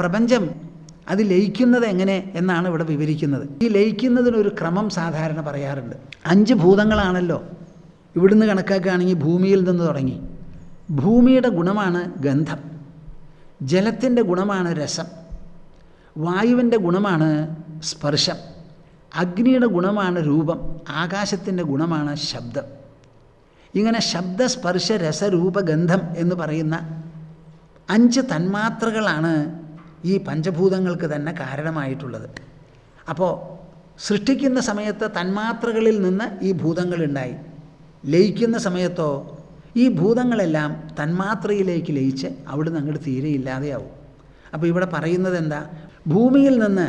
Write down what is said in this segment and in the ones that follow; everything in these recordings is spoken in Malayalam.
പ്രപഞ്ചം അത് ലയിക്കുന്നത് എങ്ങനെ എന്നാണ് ഇവിടെ വിവരിക്കുന്നത്. ഈ ലയിക്കുന്നതിനൊരു ക്രമം സാധാരണ പറയാറുണ്ട്. അഞ്ച് ഭൂതങ്ങളാണല്ലോ. ഇവിടുന്ന് കണക്കാക്കുകയാണെങ്കിൽ ഭൂമിയിൽ നിന്ന് തുടങ്ങി. ഭൂമിയുടെ ഗുണമാണ് ഗന്ധം. ജലത്തിന്റെ ഗുണമാണ് രസം. വായുവിന്റെ ഗുണമാണ് സ്പർശം. അഗ്നിയുടെ ഗുണമാണ് രൂപം. ആകാശത്തിന്റെ ഗുണമാണ് ശബ്ദം. ഇങ്ങനെ ശബ്ദ സ്പർശ രസരൂപ ഗന്ധം എന്ന് പറയുന്ന അഞ്ച് തന്മാത്രകളാണ് ഈ പഞ്ചഭൂതങ്ങൾക്ക് തന്നെ കാരണമായിട്ടുള്ളത്. അപ്പോൾ സൃഷ്ടിക്കുന്ന സമയത്ത് തന്മാത്രകളിൽ നിന്ന് ഈ ഭൂതങ്ങളുണ്ടായി. ലയിക്കുന്ന സമയത്തോ ഈ ഭൂതങ്ങളെല്ലാം തന്മാത്രയിലേക്ക് ലയിച്ച് അവിടുന്ന് അങ്ങോട്ട് തീരെ ഇല്ലാതെയാവും. അപ്പോൾ ഇവിടെ പറയുന്നത് എന്താ? ഭൂമിയിൽ നിന്ന്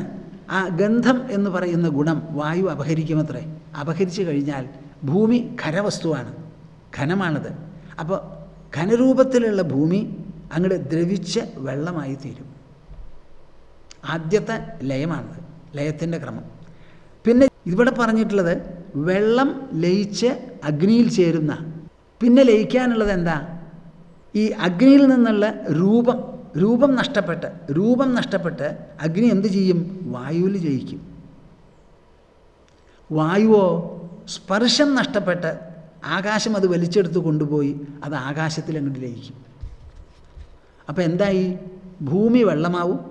ആ ഗന്ധം എന്ന് പറയുന്ന ഗുണം വായു അപഹരിക്കുമത്രേ. അപഹരിച്ചു കഴിഞ്ഞാൽ ഭൂമി ഖരവസ്തുവാണ് ഘനമാണത് അപ്പോൾ ഘനരൂപത്തിലുള്ള ഭൂമി അങ്ങോട്ട് ദ്രവിച്ച് വെള്ളമായി തീരും. ആദ്യത്തെ ലയമാണത്. ലയത്തിന്റെ ക്രമം. പിന്നെ ഇവിടെ പറഞ്ഞിട്ടുള്ളത് വെള്ളം ലയിച്ച് അഗ്നിയിൽ ചേരുന്ന. പിന്നെ ലയിക്കാനുള്ളത് എന്താ? ഈ അഗ്നിയിൽ നിന്നുള്ള രൂപം. രൂപം നഷ്ടപ്പെട്ട് രൂപം നഷ്ടപ്പെട്ട് അഗ്നി എന്ത് ചെയ്യും? വായുവിൽ ജയിക്കും. വായുവോ? സ്പർശം നഷ്ടപ്പെട്ട് ആകാശം അത് വലിച്ചെടുത്ത് കൊണ്ടുപോയി അത് ആകാശത്തിൽ അങ്ങോട്ട് ലയിക്കും. അപ്പോൾ എന്തായി? ഭൂമി വെള്ളമാവും.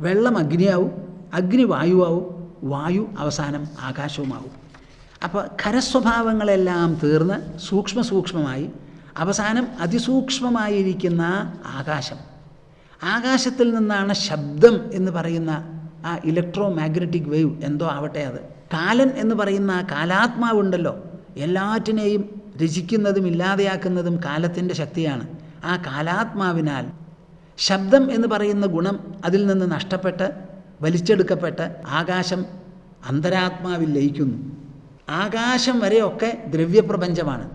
വെള്ളം അഗ്നിയാവും അഗ്നി വായുവാവും വായു അവസാനം ആകാശവുമാവും. അപ്പോൾ ഖരസ്വഭാവങ്ങളെല്ലാം തീർന്ന് സൂക്ഷ്മ സൂക്ഷ്മമായി അവസാനം അതിസൂക്ഷ്മമായിരിക്കുന്ന ആകാശം. ആകാശത്തിൽ നിന്നാണ് ശബ്ദം എന്ന് പറയുന്ന ആ ഇലക്ട്രോ മാഗ്നറ്റിക് വേവ് എന്തോ ആവട്ടെ അത്. കാലൻ എന്ന് പറയുന്ന ആ കാലാത്മാവുണ്ടല്ലോ. എല്ലാറ്റിനെയും രചിക്കുന്നതും ഇല്ലാതെയാക്കുന്നതും കാലത്തിന്റെ ശക്തിയാണ്. ആ കാലാത്മാവിനാൽ ശബ്ദം എന്ന് പറയുന്ന ഗുണം അതിൽ നിന്ന് നഷ്ടപ്പെട്ട് വലിച്ചെടുക്കപ്പെട്ട് ആകാശം അന്തരാത്മാവിൽ ലയിക്കുന്നു. ആകാശം വരെയൊക്കെ ദ്രവ്യപ്രപഞ്ചമാണ്.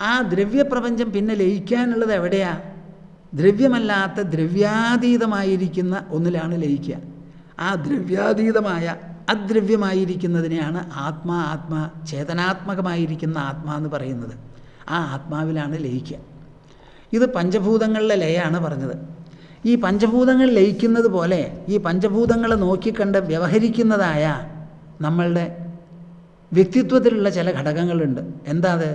ആ ദ്രവ്യപ്രപഞ്ചം പിന്നെ ലയിക്കാനുള്ളത് എവിടെയാ? ദ്രവ്യമല്ലാത്ത ദ്രവ്യാതീതമായിരിക്കുന്ന ഒന്നിലാണ് ലയിക്കുക. ആ ദ്രവ്യാതീതമായ അദ്രവ്യമായിരിക്കുന്നതിനെയാണ് ആത്മാ ആത്മ ചേതനാത്മകമായിരിക്കുന്ന ആത്മാ എന്ന് പറയുന്നത്. ആ ആത്മാവിലാണ് ലയിക്കുക. ഇത് പഞ്ചഭൂതങ്ങളിലെ ലയാണ് പറഞ്ഞത്. ഈ പഞ്ചഭൂതങ്ങൾ ലയിക്കുന്നത് പോലെ ഈ പഞ്ചഭൂതങ്ങളെ നോക്കിക്കണ്ട് വ്യവഹരിക്കുന്നതായ നമ്മളുടെ വ്യക്തിത്വത്തിലുള്ള ചില ഘടകങ്ങളുണ്ട്. എന്താ അത്?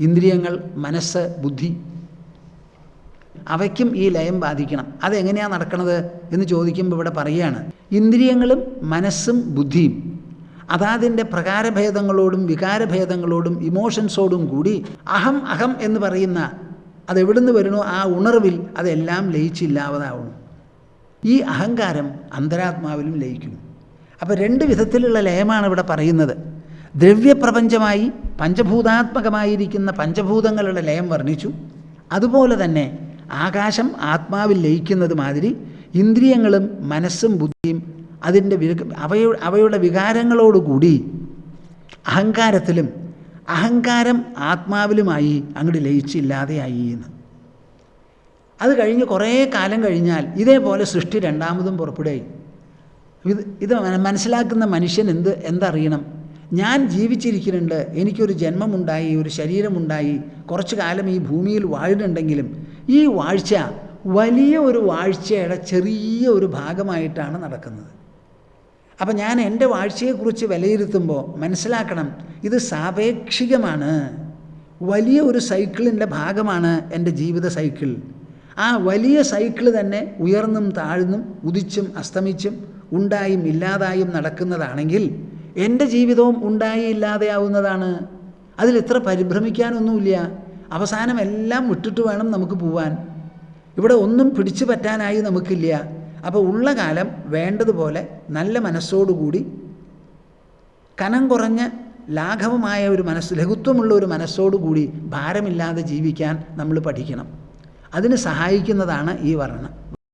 ഇന്ദ്രിയങ്ങൾ മനസ്സ് ബുദ്ധി. അവയ്ക്കും ഈ ലയം ബാധിക്കണം. അതെങ്ങനെയാണ് നടക്കുന്നത് എന്ന് ചോദിക്കുമ്പോൾ ഇവിടെ പറയുകയാണ്. ഇന്ദ്രിയങ്ങളും മനസ്സും ബുദ്ധിയും അതാതിന്റെ പ്രകാരഭേദങ്ങളോടും വികാരഭേദങ്ങളോടും ഇമോഷൻസോടും കൂടി അഹം അഹം എന്ന് പറയുന്ന അതെവിടുന്ന് വരണോ ആ ഉണർവിൽ അതെല്ലാം ലയിച്ചില്ലാവതാവണം ഈ അഹങ്കാരം അന്തരാത്മാവിലും ലയിക്കും അപ്പോൾ രണ്ട് വിധത്തിലുള്ള ലയമാണ് ഇവിടെ പറയുന്നത്. ദ്രവ്യപ്രപഞ്ചമായി പഞ്ചഭൂതാത്മകമായിരിക്കുന്ന പഞ്ചഭൂതങ്ങളുടെ ലയം വർണിച്ചു. അതുപോലെ തന്നെ ആകാശം ആത്മാവിൽ ലയിക്കുന്നത് മാതിരി ഇന്ദ്രിയങ്ങളും മനസ്സും ബുദ്ധിയും അതിന്റെ അവയുടെ വികാരങ്ങളോടുകൂടി അഹങ്കാരത്തിലും അഹങ്കാരം ആത്മാവിലുമായി അങ്ങോട്ട് ലയിച്ചില്ലാതെയായി എന്ന്. അത് കഴിഞ്ഞ് കുറേ കാലം കഴിഞ്ഞാൽ ഇതേപോലെ സൃഷ്ടി രണ്ടാമതും പുറപ്പെടുകയായി ഇത് ഇത് മനസ്സിലാക്കുന്ന മനുഷ്യൻ എന്ത് എന്തറിയണം? ഞാൻ ജീവിച്ചിരിക്കുന്നുണ്ട് എനിക്കൊരു ജന്മമുണ്ടായി ഒരു ശരീരമുണ്ടായി കുറച്ചു കാലം ഈ ഭൂമിയിൽ വാഴുന്നുണ്ടെങ്കിലും ഈ വാഴ്ച വലിയ ഒരു വാഴ്ചയുടെ ചെറിയ ഒരു ഭാഗമായിട്ടാണ് നടക്കുന്നത്. അപ്പം ഞാൻ എന്റെ വാഴ്ചയെക്കുറിച്ച് വിലയിരുത്തുമ്പോൾ മനസ്സിലാക്കണം ഇത് സാപേക്ഷികമാണ്. വലിയ ഒരു സൈക്കിളിന്റെ ഭാഗമാണ് എന്റെ ജീവിത സൈക്കിൾ. ആ വലിയ സൈക്കിൾ തന്നെ ഉയർന്നും താഴ്ന്നും ഉദിച്ചും അസ്തമിച്ചും ഉണ്ടായും ഇല്ലാതായും നടക്കുന്നതാണെങ്കിൽ എന്റെ ജീവിതവും ഉണ്ടായി ഇല്ലാതെയാവുന്നതാണ്. അതിൽ ഇത്ര പരിഭ്രമിക്കാനൊന്നുമില്ല. അവസാനം എല്ലാം വിട്ടിട്ട് വേണം നമുക്ക് പോവാൻ. ഇവിടെ ഒന്നും പിടിച്ചു പറ്റാനായി നമുക്കില്ല. അപ്പോൾ ഉള്ള കാലം വേണ്ടതുപോലെ നല്ല മനസ്സോടുകൂടി കനം കുറഞ്ഞ ലാഘവമായ ഒരു മനസ്സ് ലഘുത്വമുള്ള ഒരു മനസ്സോടുകൂടി ഭാരമില്ലാതെ ജീവിക്കാൻ നമ്മൾ പഠിക്കണം. അതിന് സഹായിക്കുന്നതാണ് ഈ വർണം